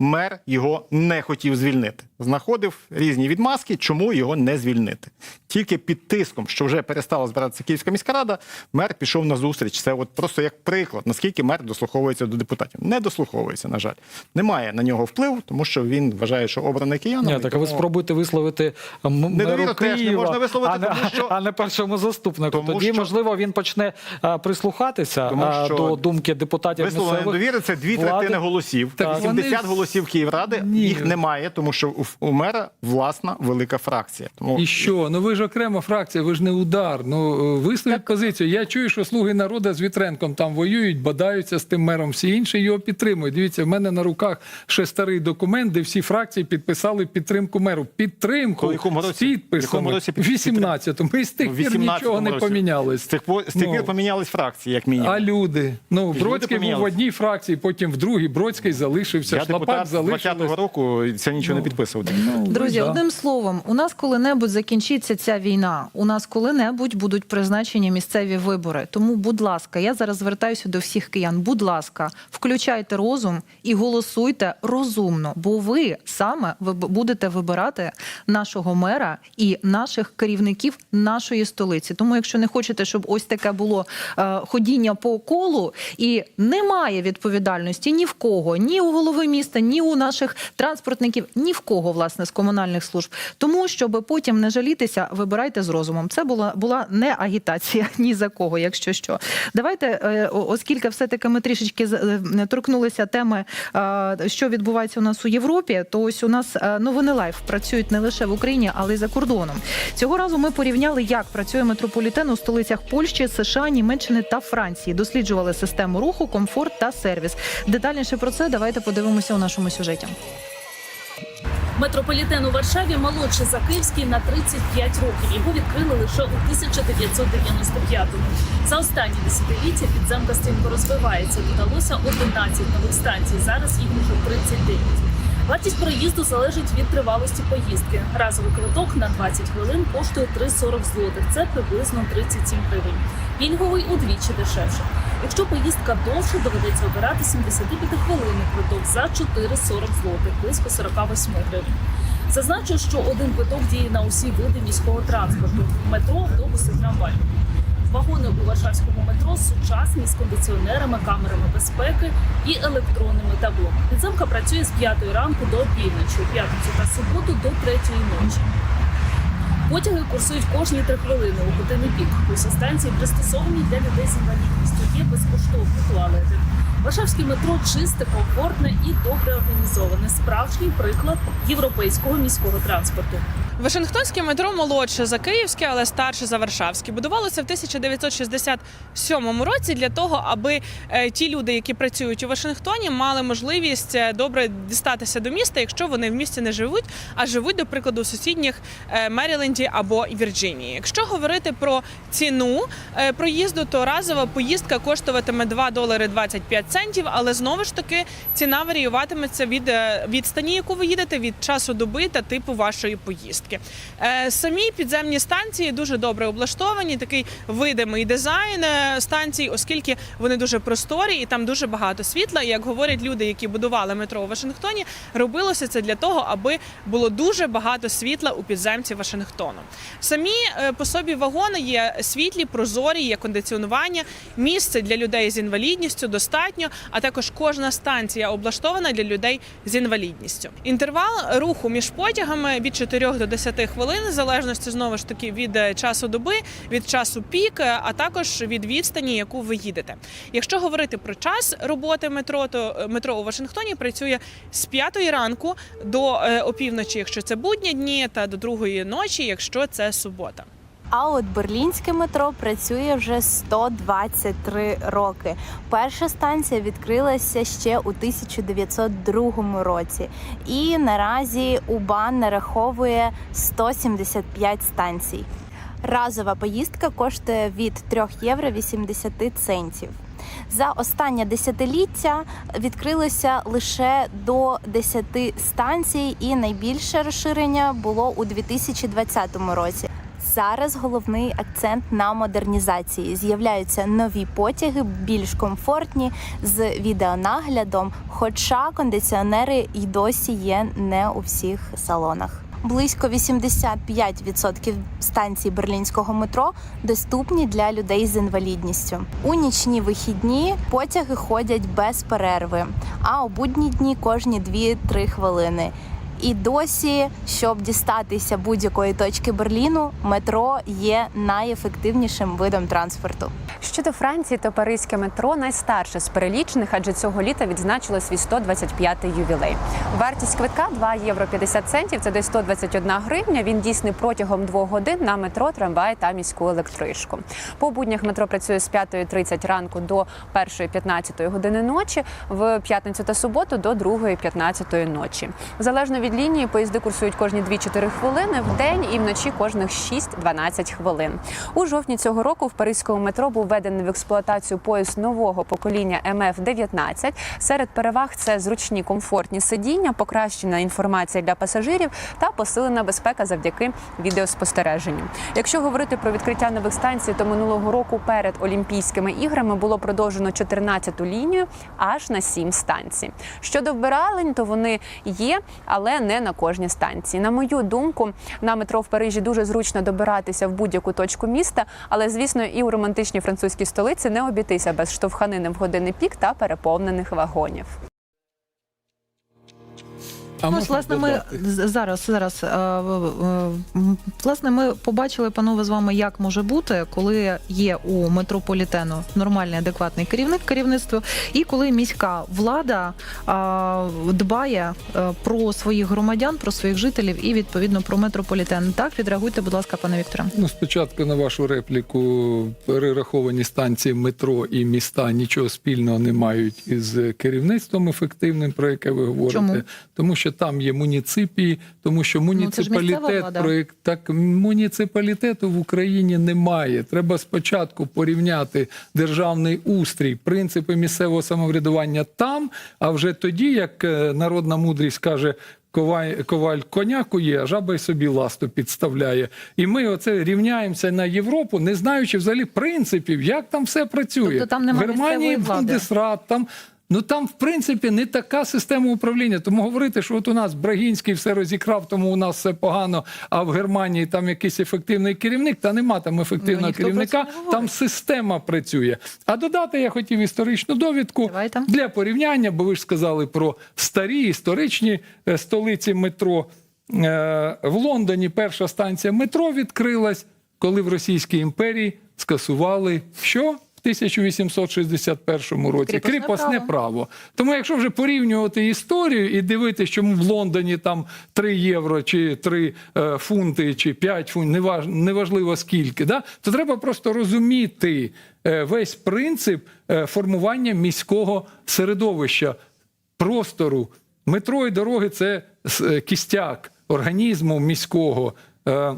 мер його не хотів звільнити. Знаходив різні відмазки, чому його не звільнити. Тільки під тиском, що вже перестала збиратися Київська міська рада, мер пішов на зустріч. Це от просто як приклад, наскільки мер дослуховується до депутатів. Не дослуховується, на жаль. Немає на нього впливу, тому що він вважає, що обраний киянами. Так а ви спробуйте висловити меру теж не можна висловити, а, не, тому що- а не першому заступнику. Тому Тоді, що- можливо, він почне а, прислухатися Тому а, що до думки депутатів Висловлення недовіри це дві влади. третини голосів. Так, 80 вони- голосів Київради Ні. їх немає, тому що у, у мера власна велика фракція. Тому І що? Ну ви ж окрема фракція, ви ж не удар. Ну е, висловіть позицію. Я чую, що слуги народу з Вітренком там воюють, бодаються з тим мером. Всі інші його підтримують. Дивіться, в мене на руках ще старий документ, де всі фракції підписали підтримку меру. Підтримку Коли, якому році? з підписами. В якому році В під- 18-му. І з тих пір 18-му нічого не помінялось. З тих, тих Ну. помінялись фракції, як мінімум. А люди? Ну, Бродський був в одній фракції, потім в другій. Бродський залишився, Я Депутат з 20-го року, і це нічого не підписував. Ну, Друзі, да. одним словом, у нас коли-небудь закінчиться ця війна. У нас коли-небудь будуть призначені місцеві вибори. Тому, будь ласка, я зараз звертаюся до всіх киян. Будь ласка, включайте розум і голосуйте розумно, бо ви саме ви б- будете вибирати нашого мера і наших керівників нашої столиці. Тому, якщо не хочете, щоб ось таке було е, ходіння по колу, і немає відповідальності ні в кого, ні у голови міста, ні у наших транспортників, ні в кого, власне, з комунальних служб. Тому, щоб потім не жалітися, вибирайте з розумом. Це була була не агітація ні за кого, якщо що. Давайте, е, оскільки все-таки ми трішечки е, торкнулися теми, е, що відбувається у нас у Європі, то ось у нас новини лайф працюють не лише в Україні, але й за кордоном. Цього разу ми порівняли, як працює метрополітен у столицях Польщі, США, Німеччини та Франції. Досліджували систему руху, комфорт та сервіс. Детальніше про це давайте подивимося у нашому сюжеті. Метрополітен у Варшаві молодший за Київський на 35 років. Його відкрили лише у 1995-му. За останні десятиліття підземка стрімко розвивається. Додалося 11 нових станцій. Зараз їх уже 39. Вартість проїзду залежить від тривалості поїздки. Разовий квиток на 20 хвилин коштує 3,40 злотих. Це приблизно 37 гривень. Пільговий удвічі дешевше. Якщо поїздка довше, доведеться обирати 75 хвилинний квиток за 4,40 злотих, близько 48 гривень. Зазначу, що один квиток діє на усі види міського транспорту: метро, автобуси, трамвай. Вагони у Варшавському метро сучасні з кондиціонерами, камерами безпеки і електронними табло. Підземка працює з 5 ранку до півночі, п'ятницю та суботу до 3 ночі. Потяги курсують кожні три хвилини у години пік. Усі станції пристосовані для людей з інвалідністю. Є безкоштовні туалети. Варшавське метро чисте, комфортне і добре організоване. Справжній приклад європейського міського транспорту. Вашингтонське метро молодше за київське, але старше за Варшавське. Будувалося в 1967 році для того, аби е, ті люди, які працюють у Вашингтоні, мали можливість е, добре дістатися до міста, якщо вони в місті не живуть, а живуть, до прикладу, у сусідніх е, Меріленді або Вірджинії. Якщо говорити про ціну проїзду, то разова поїздка коштуватиме 2 долари 25 центів, але знову ж таки ціна варіюватиметься від е, відстані, яку ви їдете, від часу доби та типу вашої поїздки. Е, Самі підземні станції дуже добре облаштовані, такий видимий дизайн е, станцій, оскільки вони дуже просторі і там дуже багато світла. Як говорять люди, які будували метро у Вашингтоні, робилося це для того, аби було дуже багато світла у підземці Вашингтону. Самі по собі вагони є світлі, прозорі, є кондиціонування, місце для людей з інвалідністю достатньо, а також кожна станція облаштована для людей з інвалідністю. Інтервал руху між потягами від 4 до 10 хвилин, в залежності знову ж таки від е, часу доби, від часу пік, е, а також від відстані, яку ви їдете. Якщо говорити про час роботи метро, то е, метро у Вашингтоні працює з 5 ранку до опівночі, якщо це будні дні, та до другої ночі, якщо це субота. А от берлінське метро працює вже 123 роки. Перша станція відкрилася ще у 1902 році, і наразі УБАН нараховує 175 станцій. Разова поїздка коштує від 3 євро 80 центів. За останнє десятиліття відкрилося лише до 10 станцій, і найбільше розширення було у 2020 році. Зараз головний акцент на модернізації. З'являються нові потяги, більш комфортні з відеонаглядом. Хоча кондиціонери й досі є не у всіх салонах. Близько 85% станцій берлінського метро доступні для людей з інвалідністю. У нічні вихідні потяги ходять без перерви, а у будні дні кожні 2-3 хвилини. І досі, щоб дістатися будь-якої точки Берліну, метро є найефективнішим видом транспорту. Щодо Франції, то паризьке метро найстарше з перелічених, адже цього літа відзначило свій 125-й ювілей. Вартість квитка 2 євро 50 центів. Це десь 121 гривня. Він дійсний протягом двох годин на метро, трамвай та міську електричку. По буднях метро працює з 5.30 ранку до 1.15 години ночі, в п'ятницю та суботу до 2.15 ночі. Залежно від лінії, поїзди курсують кожні 2-4 хвилини в день і вночі кожних 6-12 хвилин. У жовтні цього року в паризькому метро був введений в експлуатацію поїзд нового покоління МФ-19. Серед переваг це зручні комфортні сидіння, покращена інформація для пасажирів та посилена безпека завдяки відеоспостереженню. Якщо говорити про відкриття нових станцій, то минулого року перед Олімпійськими іграми було продовжено 14-ту лінію аж на 7 станцій. Щодо вбиралень, то вони є, але не на кожній станції. На мою думку, на метро в Парижі дуже зручно добиратися в будь-яку точку міста, але звісно, і у романтичній французькій столиці не обійтися без штовханини в години пік та переповнених вагонів. А Ну, власне, ми зараз, зараз е, власне, ми побачили, панове, з вами, як може бути, коли є у метрополітену нормальний адекватний керівник керівництво, і коли міська влада дбає е, про своїх громадян, про своїх жителів і відповідно про метрополітен. Так відреагуйте, будь ласка, пане Вікторе. Ну, спочатку на вашу репліку перераховані станції метро і міста нічого спільного не мають із керівництвом ефективним, про яке ви говорите. Чому? Тому що там є муніципії, тому що Ну, муніципалітет влада. проєкт так муніципалітету в Україні немає. Треба спочатку порівняти державний устрій, принципи місцевого самоврядування там, а вже тоді, як е, народна мудрість каже. Коваль, коваль коня кує, а жаба й собі ласту підставляє. І ми оце рівняємося на Європу, не знаючи взагалі принципів, як там все працює. Тобто там нема в Германії. Бундесрат, там. Ну там, в принципі, не така система управління. Тому говорити, що от у нас Брагінський все розікрав, тому у нас все погано. А в Германії там якийсь ефективний керівник, та нема там ефективного Ну, керівника. Там система працює. А додати я хотів історичну довідку Давайте. для порівняння, бо ви ж сказали про старі історичні е, столиці метро. Е, В Лондоні перша станція метро відкрилась, коли в Російській імперії скасували що? В 1861 році Кріпосне кріпосне право. право. Тому, якщо вже порівнювати історію і дивитися, чому в Лондоні там 3 євро, чи 3 е, фунти, чи 5 фунтів, неваж, неважливо скільки, да? то треба просто розуміти е, весь принцип е, формування міського середовища, простору. Метро і дороги це е, кістяк організму міського. Е,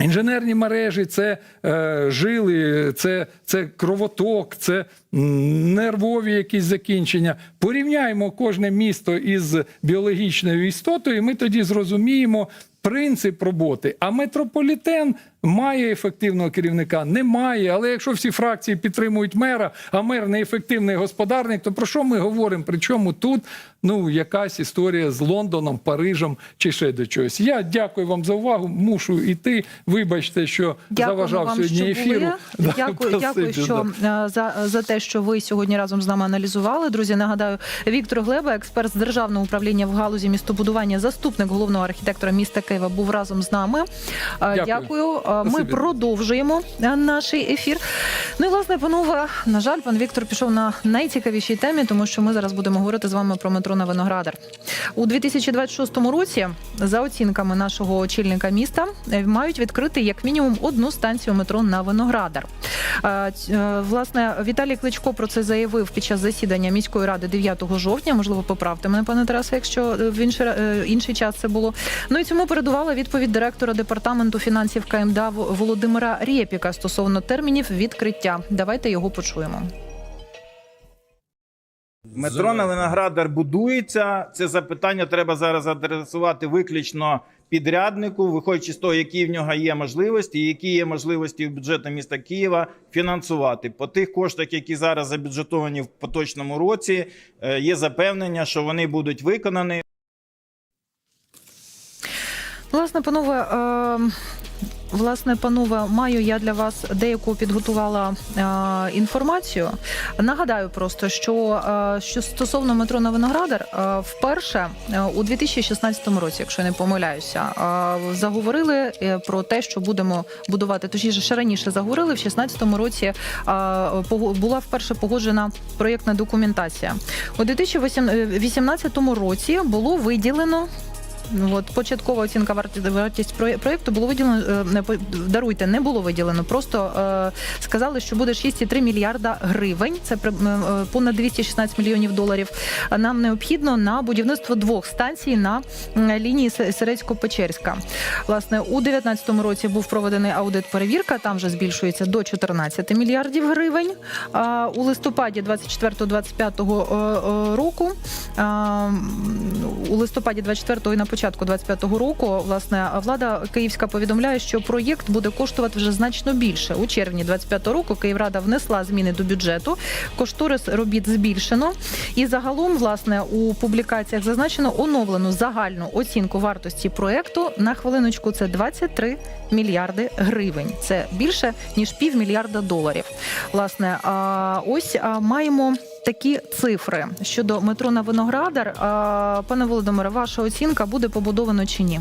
Інженерні мережі це е, жили, це, це кровоток, це нервові якісь закінчення. Порівняємо кожне місто із біологічною істотою, і ми тоді зрозуміємо принцип роботи. А метрополітен має ефективного керівника? Немає. Але якщо всі фракції підтримують мера, а мер неефективний господарник, то про що ми говоримо? Причому тут ну, якась історія з Лондоном, Парижем чи ще до чогось. Я дякую вам за увагу. Мушу йти. Вибачте, що Дякуємо заважав вам, сьогодні що ефіру. були. Да, Дякую, дякую, що да. за, за те, що ви сьогодні разом з нами аналізували. Друзі, нагадаю, Віктор Глеба, експерт з державного управління в галузі містобудування, заступник головного архітектора міста Києва, був разом з нами. Е, Дякую. Е, Ми продовжуємо е, наш ефір. Ну і власне, панове, на жаль, пан Віктор пішов на найцікавішій темі, тому що ми зараз будемо говорити з вами про метро на Виноградар. У 2026 році, за оцінками нашого очільника міста, е, мають відкрити як мінімум одну станцію метро на Виноградар. Власне, Віталій Кличко про це заявив під час засідання міської ради 9 жовтня. Можливо, поправте мене, пане Тарасе, якщо в інший, інший час це було. Ну і цьому передувала відповідь директора департаменту фінансів КМДА В- Володимира Рєпіка стосовно термінів відкриття. Давайте його почуємо. Метро на Виноградар будується. Це запитання треба зараз адресувати виключно підряднику, виходячи з того, які в нього є можливості, і які є можливості в бюджету міста Києва фінансувати. По тих коштах, які зараз забюджетовані в поточному році, е, є запевнення, що вони будуть виконані. Власне, панове, е, власне, панове, маю я для вас деяку підготувала е, інформацію. Нагадаю просто, що, е, що стосовно метро на Виноградар, е, вперше е, у 2016 році, якщо не помиляюся, е, заговорили е, про те, що будемо будувати. Точніше, ще раніше заговорили. В 2016 році е, була вперше погоджена проєктна документація. У 2018 році було виділено От початкова оцінка вартість проє- проєкту було виділено. е, не Даруйте, не було виділено. Просто е, сказали, що буде 6,3 мільярда гривень. Це е, понад 216 мільйонів доларів. Нам необхідно на будівництво двох станцій на лінії Се- Серецько-Печерська. Власне, у 2019 році був проведений аудит перевірка. Там вже збільшується до 14 мільярдів гривень. А у листопаді 24-25 е, е, року а, у листопаді 24-го і на початку 25-го року власне влада київська повідомляє, що проєкт буде коштувати вже значно більше. У червні 25-го року Київрада внесла зміни до бюджету. Кошторис робіт збільшено. І загалом, власне, у публікаціях зазначено оновлену загальну оцінку вартості проєкту на хвилиночку. Це 23 мільярди гривень. Це більше ніж півмільярда доларів. Власне, ось маємо. Такі цифри щодо метро на Виноградар. Пане Володимире, ваша оцінка буде побудовано чи ні?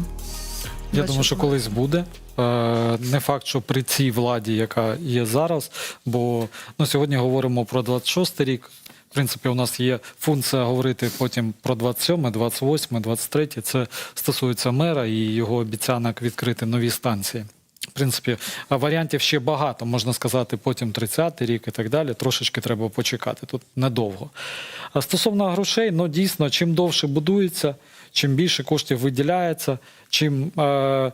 Я думаю, що колись буде. Е, Не факт, що при цій владі, яка є зараз, бо ну, сьогодні говоримо про 26 рік. В принципі, у нас є функція говорити потім про 27, 28, 23. Це стосується мера і його обіцянок відкрити нові станції. В принципі, варіантів ще багато, можна сказати, потім 30-й рік і так далі. Трошечки треба почекати. Тут недовго. А стосовно грошей, ну дійсно, чим довше будується, чим більше коштів виділяється, чим е,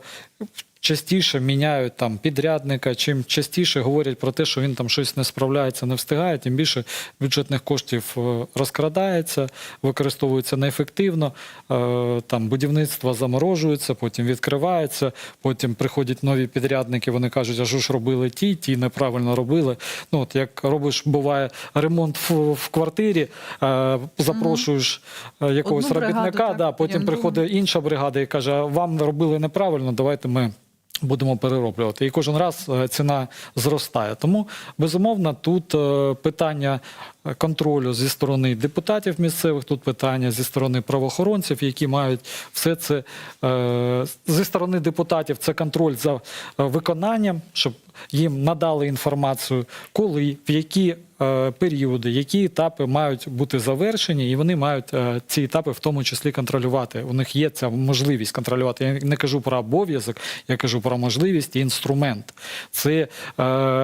частіше міняють там підрядника, чим частіше говорять про те, що він там щось не справляється, не встигає, тим більше бюджетних коштів е, розкрадається, використовується неефективно. Е, Там будівництво заморожується, потім відкривається, потім приходять нові підрядники. Вони кажуть, а що ж робили ті, ті неправильно робили. Ну от як робиш, буває ремонт в, в квартирі, е, запрошуєш якогось Одну бригаду, робітника, так, да, потім потім приходить інша бригада і каже: «А вам робили неправильно, давайте ми. Будемо перероблювати, і кожен раз е, ціна зростає. Тому безумовно тут е, питання контролю зі сторони депутатів місцевих, тут питання зі сторони правоохоронців, які мають все це е, зі сторони депутатів. Це контроль за е, виконанням, щоб їм надали інформацію, коли, в які е, періоди, які етапи мають бути завершені, і вони мають ці етапи в тому числі контролювати. У них є ця можливість контролювати. Я не кажу про обов'язок, я кажу про можливість і інструмент. Це е,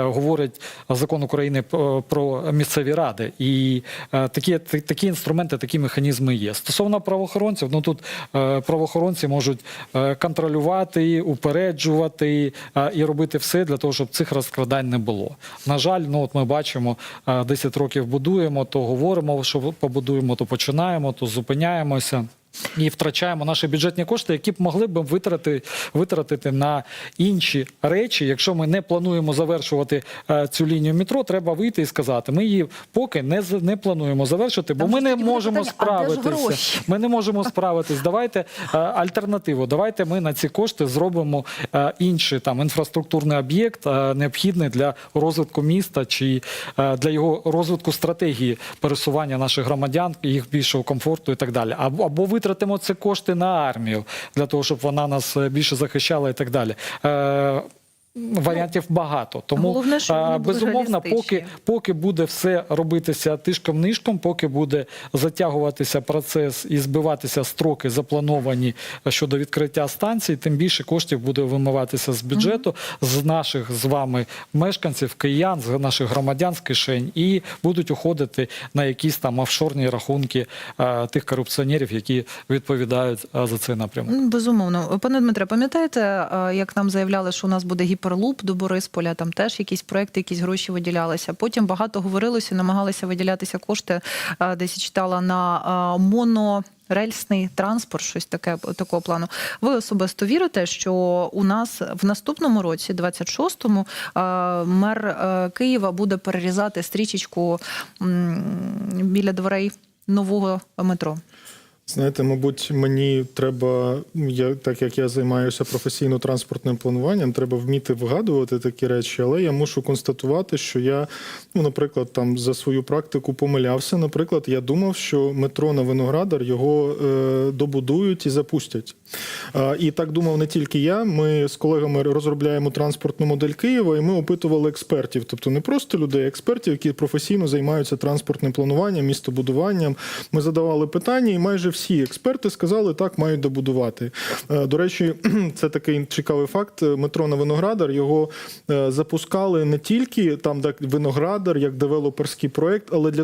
говорить закон України про місцеві ради. І е, такі, та- такі інструменти, такі механізми є. Стосовно правоохоронців, ну тут е, правоохоронці можуть е, контролювати, упереджувати і робити все для того, щоб цих розкрадань не було. На жаль, ну от ми бачимо, е, 10 років будуємо, то говоримо, що побудуємо, то починаємо, то зупиняємося. І втрачаємо наші бюджетні кошти, які б могли б витратити, витратити на інші речі. Якщо ми не плануємо завершувати е, цю лінію метро, треба вийти і сказати, ми її поки не, не плануємо завершити, бо Там ми не можемо питання, справитися. Ми не можемо справитись. Давайте е, альтернативу. Давайте ми на ці кошти зробимо е, інший там інфраструктурний об'єкт, е, необхідний для розвитку міста чи е, для його розвитку стратегії пересування наших громадян, їх більшого комфорту і так далі. Або, або витратимо ці кошти на армію для того, щоб вона нас е, більше захищала і так далі. Варіантів багато, тому Головне, були безумовно, поки поки буде все робитися тишком-нишком, поки буде затягуватися процес і збиватися строки, заплановані щодо відкриття станцій, тим більше коштів буде вимиватися з бюджету, з наших з вами мешканців, киян, з наших громадян з кишень, і будуть уходити на якісь там офшорні рахунки е, тих корупціонерів, які відповідають е, за цей напрямок. Безумовно, пане Дмитре, пам'ятаєте, е, як нам заявляли, що у нас буде гіп- Гіперлуп до Борисполя, там теж якісь проекти, якісь гроші виділялися. Потім багато говорилося, намагалися виділятися кошти, е, десь читала на е, моно. Рельсний транспорт, щось таке такого плану. Ви особисто вірите, що у нас в наступному році, 26-му, е, мер Києва буде перерізати стрічечку біля дверей нового метро? Знаєте, мабуть, мені треба, я, так як я займаюся професійно транспортним плануванням, треба вміти вгадувати такі речі, але я мушу констатувати, що я, ну, наприклад, там за свою практику помилявся. Наприклад, я думав, що метро на Виноградар його е, добудують і запустять. А, і так думав не тільки я. Ми з колегами розробляємо транспортну модель Києва, і ми опитували експертів, тобто не просто людей, а експертів, які професійно займаються транспортним плануванням, містобудуванням. Ми задавали питання, і майже всі експерти сказали, так мають добудувати. Е, До речі, це такий цікавий факт. Метро на Виноградар його е, запускали не тільки там, де Виноградар, як девелоперський проект, але для